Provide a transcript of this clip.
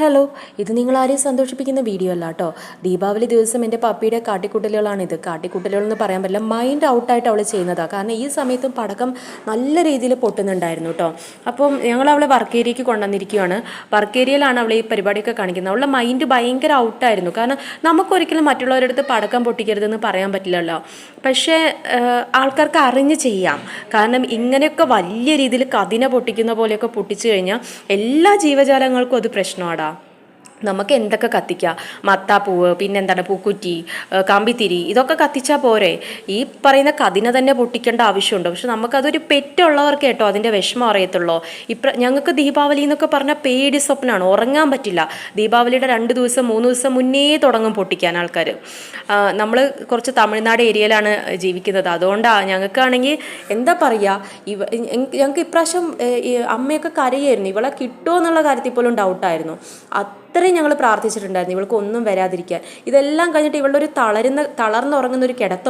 Hello ഇത് നിങ്ങളാരെയും സന്തോഷിപ്പിക്കുന്ന video അല്ല കേട്ടോ ദീപാവലി ദിവസം എന്റെ പപ്പിയുടെ കാട്ടിക്കുട്ടലുകളാണ് ഇത്. കാട്ടിക്കുട്ടലുകൾ എന്ന് പറയാൻ പറ്റില്ല മൈൻഡ് ഔട്ടായിട്ട് അവൾ ചെയ്യുന്നതാണ് കാരണം ഈ സമയത്തും പടക്കം നല്ല രീതിയിൽ പൊട്ടുന്നുണ്ടായിരുന്നു കേട്ടോ അപ്പം ഞങ്ങൾ അവളെ വർക്ക് ഏരിയയ്ക്ക് കൊണ്ടുവന്നിരിക്കുകയാണ് വർക്ക് ഏരിയയിലാണ് അവൾ ഈ പരിപാടിയൊക്കെ കാണിക്കുന്നത്. അവളുടെ മൈൻഡ് ഭയങ്കര ഔട്ടായിരുന്നു കാരണം നമുക്കൊരിക്കലും മറ്റുള്ളവരുടെ അടുത്ത് പടക്കം പൊട്ടിക്കരുതെന്ന് പറയാൻ പറ്റില്ലല്ലോ. പക്ഷേ ആൾക്കാർക്ക് അറിഞ്ഞ് ചെയ്യാം. കാരണം ഇങ്ങനെയൊക്കെ വലിയ രീതിയിൽ കതിന പൊട്ടിക്കുന്ന പോലെയൊക്കെ പൊട്ടിച്ചു കഴിഞ്ഞാൽ എല്ലാ ജീവജാലങ്ങൾക്കും അത് പ്രശ്നമാടാ. നമുക്ക് എന്തൊക്കെ കത്തിക്കാം? മത്താപ്പൂവ് പിന്നെന്താണ് പൂക്കുറ്റി കമ്പിത്തിരി ഇതൊക്കെ കത്തിച്ചാൽ പോരെ. ഈ പറയുന്ന കതിന തന്നെ പൊട്ടിക്കേണ്ട ആവശ്യമുണ്ടോ. പക്ഷെ നമുക്കതൊരു പെറ്റുള്ളവർക്ക് കേട്ടോ അതിന്റെ വിഷമം അറിയത്തുള്ളൂ. ഇപ്പം ഞങ്ങൾക്ക് ദീപാവലി എന്നൊക്കെ പറഞ്ഞാൽ പേടി സ്വപ്നമാണ് ഉറങ്ങാൻ പറ്റില്ല. ദീപാവലിയുടെ രണ്ട് ദിവസം മൂന്ന് ദിവസം മുന്നേ തുടങ്ങും പൊട്ടിക്കാൻ ആൾക്കാർ നമ്മൾ കുറച്ച് തമിഴ്നാട് ഏരിയയിലാണ് ജീവിക്കുന്നത്. അതുകൊണ്ടാണ് ഞങ്ങൾക്കാണെങ്കിൽ എന്താ പറയുക ഇവ ഞങ്ങ- ഞങ്ങൾക്ക് ഇപ്രാവശ്യം അമ്മയൊക്കെ കരയായിരുന്നു. ഇവളെ കിട്ടുമോ എന്നുള്ള കാര്യത്തിൽ പോലും ഡൗട്ടായിരുന്നു അത്രയും ഞങ്ങൾ പ്രാർത്ഥിച്ചിട്ടുണ്ടായിരുന്നു. ഇവൾക്ക് ഒന്നും വരാതിരിക്കാൻ. ഇതെല്ലാം കഴിഞ്ഞിട്ട് ഇവളുടെ ഒരു തളരുന്ന തളർന്നുറങ്ങുന്ന ഒരു കിടത്തം